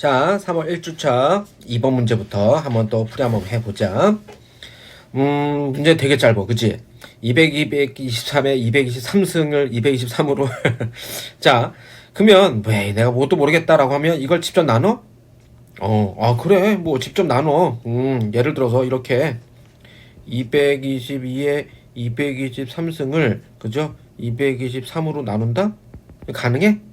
자, 3월 1주차 2번 문제부터 한번 또 풀이 한번 해보자. 음, 문제 되게 짧아, 그치? 200, 223에 223승을 223으로. 자, 그러면, 왜, 내가 뭣도 모르겠다라고 하면 이걸 직접 나눠? 어, 아, 그래. 뭐, 직접 나눠. 음, 예를 들어서 이렇게 222에 223승을, 그죠? 223으로 나눈다? 가능해?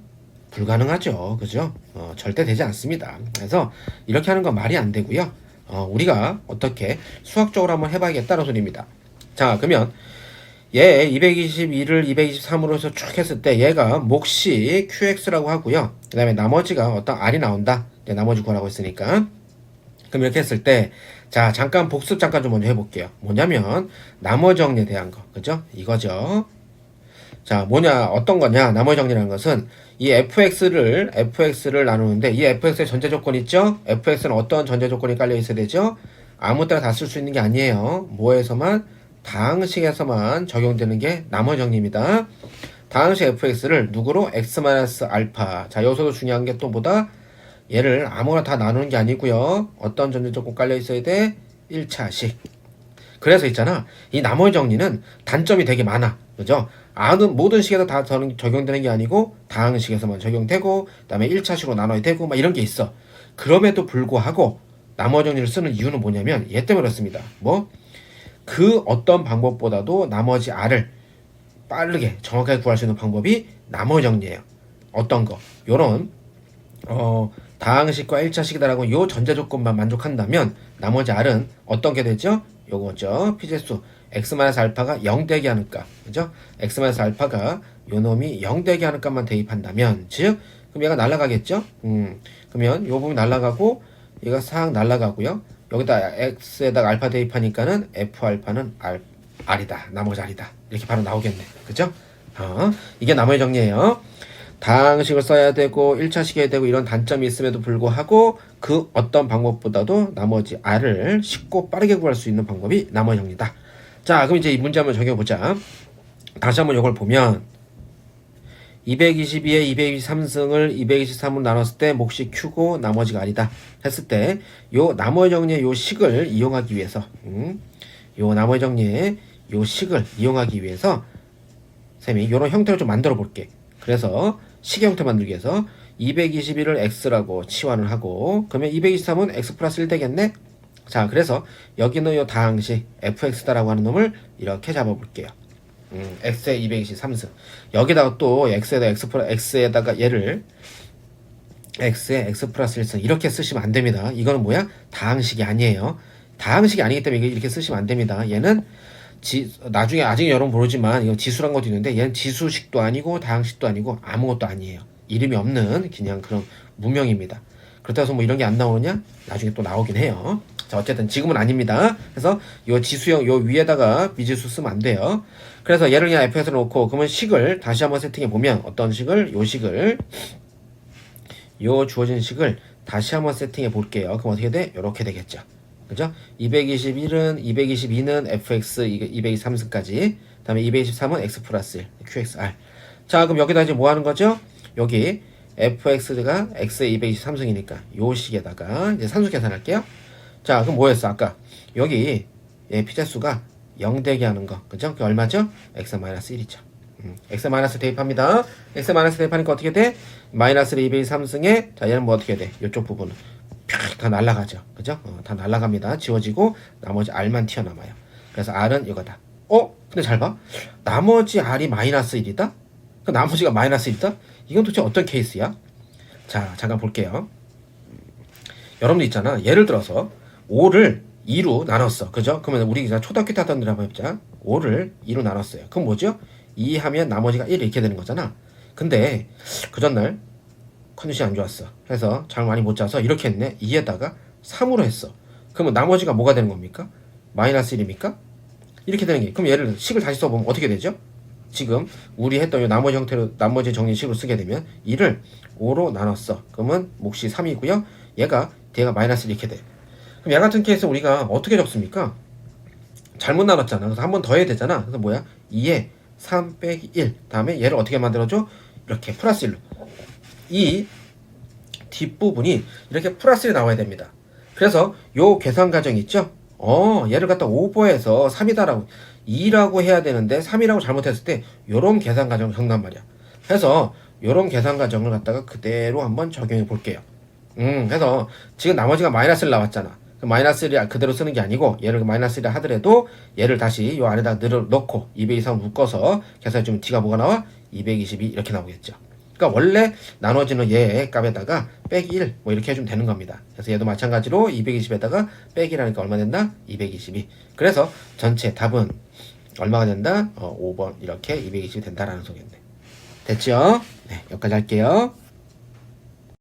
불가능하죠. 그죠? 어, 절대 되지 않습니다. 그래서 이렇게 하는 건 말이 안 되고요. 어, 우리가 어떻게 수학적으로 한번 해봐야겠다는 소리입니다. 자, 그러면 얘 222를 223으로 해서 쭉 했을 때 얘가 몫이 QX라고 하고요. 그 다음에 나머지가 어떤 R이 나온다. 이제 나머지 구하라고 했으니까. 그럼 이렇게 했을 때, 자, 잠깐 복습 잠깐 좀 먼저 해볼게요. 뭐냐면, 나머지 정리에 대한 거. 그죠? 이거죠. 자, 뭐냐, 어떤 거냐, 나머지 정리라는 것은 이 fx를, fx를 나누는데 이 fx의 전제 조건 있죠? fx는 어떤 전제 조건이 깔려 있어야 되죠? 아무 때나 다 쓸 수 있는 게 아니에요. 뭐에서만? 다항식에서만 적용되는 게 나머지 정리입니다. 다항식 fx를 누구로? x-알파. 자, 여기서도 중요한 게 또 뭐다? 얘를 아무거나 다 나누는 게 아니고요. 어떤 전제 조건 깔려 있어야 돼? 1차식. 그래서 있잖아. 이 나머지 정리는 단점이 되게 많아. 그죠? 아는 모든 식에서 다 적- 적용되는 게 아니고 다항식에서만 적용되고 그다음에 1차식으로 나눠야 되고 막 이런 게 있어. 그럼에도 불구하고 나머지 정리를 쓰는 이유는 뭐냐면 얘 때문에 그렇습니다. 뭐? 그 어떤 방법보다도 나머지 R을 빠르게 정확하게 구할 수 있는 방법이 나머지 정리예요. 어떤 거? 요런 어 다항식과 1차식이다라고 요 전제 조건만 만족한다면 나머지 R은 어떤 게 되죠? 요거죠. 피제수 x-알파가 0 되게 하는 값. 그죠? x-알파가 요 놈이 0 되게 하는 값만 대입한다면 즉 그럼 얘가 날아가겠죠? 음. 그러면 요 부분 날아가고 얘가 싹 날아가고요. 여기다 x에다가 알파 대입하니까는 f-알파는 R, R이다. 나머지 R이다. 이렇게 바로 나오겠네. 그죠? 어, 이게 나머지 정리예요. 다항식을 써야 되고 1차식 해야 되고 이런 단점이 있음에도 불구하고 그 어떤 방법보다도 나머지 R을 쉽고 빠르게 구할 수 있는 방법이 나머지 정리다. 자, 그럼 이제 이 문제 한번 적용해보자. 다시 한번 이걸 보면 222에 223승을 223으로 나눴을 때 몫이 Q고 나머지가 R이다 했을 때 요 나머지 정리의 요 식을 이용하기 위해서 음, 요 나머지 정리의 요 식을 이용하기 위해서 쌤이 요런 형태를 좀 만들어 볼게. 그래서 식의 형태 만들기 위해서 221을 x라고 치환을 하고 그러면 223은 x 플러스 1 되겠네? 자 그래서 여기는 요 다항식 fx다라고 하는 놈을 이렇게 잡아볼게요. 음, x에 223승 여기다가 또 x에다 x 플러 x에다가 얘를 x에 x 플러스 1승 이렇게 쓰시면 안 됩니다. 이거는 뭐야? 다항식이 아니에요. 다항식이 아니기 때문에 이렇게 쓰시면 안 됩니다. 얘는 지, 나중에 아직 여러분 모르지만 이건 지수란 것도 있는데 얘는 지수식도 아니고 다항식도 아니고 아무것도 아니에요. 이름이 없는 그냥 그런 무명입니다. 그렇다고 해서 뭐 이런 게 안 나오느냐? 나중에 또 나오긴 해요. 자 어쨌든 지금은 아닙니다. 그래서 요 지수형 요 위에다가 미지수 쓰면 안 돼요. 그래서 얘를 그냥 f에서 놓고 그러면 식을 다시 한번 세팅해 보면 어떤 식을 요 식을 요 주어진 식을 다시 한번 세팅해 볼게요. 그럼 어떻게 돼? 이렇게 되겠죠. 그죠? 221은 222는 fx 223승까지 그다음에 223은 x 플러스 1 qxr. 자, 그럼 여기다 이제 뭐 하는 거죠? 여기 fx가 x의 223승이니까 요 식에다가 이제 산수 계산할게요. 자, 그럼 뭐였어? 아까 여기 얘 피자수가 0 되게 하는 거. 그죠? 그게 얼마죠? x-1이죠. 음, x 마이너스 대입합니다. x 마이너스 대입하니까 어떻게 돼? 마이너스를 223승에 자 얘는 뭐 어떻게 돼? 이쪽 부분은 쫙다 날아가죠. 그죠? 어, 다 날아갑니다. 지워지고 나머지 R만 튀어나와요. 그래서 R은 이거다. 어? 근데 잘 봐. 나머지 R이 마이너스 1이다? 그 나머지가 마이너스 1이다? 이건 도대체 어떤 케이스야? 자, 잠깐 볼게요. 여러분들 있잖아. 예를 들어서 5를 2로 나눴어. 그죠? 그러면 우리 이제 초등학교 때 하던 일 한번 해보자. 5를 2로 나눴어요. 그럼 뭐죠? 2 하면 나머지가 1 이렇게 되는 거잖아. 근데 그 전날 컨디션이 안 좋았어. 그래서 잠을 많이 못 자서 이렇게 했네. 2에다가 3으로 했어. 그러면 나머지가 뭐가 되는 겁니까? 마이너스 1입니까? 이렇게 되는 게. 그럼 얘를 식을 다시 써보면 어떻게 되죠? 지금 우리 했던 이 나머지 형태로 나머지 정리식으로 쓰게 되면 2를 5로 나눴어. 그러면 몫이 3이고요. 얘가 뒤가 마이너스 이렇게 돼. 그럼 얘 같은 케이스 우리가 어떻게 적습니까? 잘못 나눴잖아. 그래서 한 번 더 해야 되잖아. 그래서 뭐야? 2에 3 빼기 1. 다음에 얘를 어떻게 만들어줘? 이렇게 플러스 1로. 이 뒷부분이 이렇게 플러스로 나와야 됩니다. 그래서 요 계산 과정 있죠? 어, 얘를 갖다 오버해서 3이다라고 2라고 해야 되는데 3이라고 잘못했을 때 요런 계산 과정을 적단 말이야. 그래서 요런 계산 과정을 갖다가 그대로 한번 적용해 볼게요. 음, 그래서 지금 나머지가 마이너스를 나왔잖아. 그 마이너스를 그대로 쓰는 게 아니고 얘를 마이너스를 하더라도 얘를 다시 요 늘어 넣고 223 묶어서 계산해 주면 D가 뭐가 나와? 222 이렇게 나오겠죠. 그러니까 원래 나눠지는 얘 값에다가 빼기 1 뭐 이렇게 해주면 되는 겁니다. 그래서 얘도 마찬가지로 220에다가 빼기 1하니까 얼마 된다? 222. 그래서 전체 답은 얼마가 된다? 어, 5번 이렇게 220이 된다라는 소리인데. 됐죠? 네, 여기까지 할게요.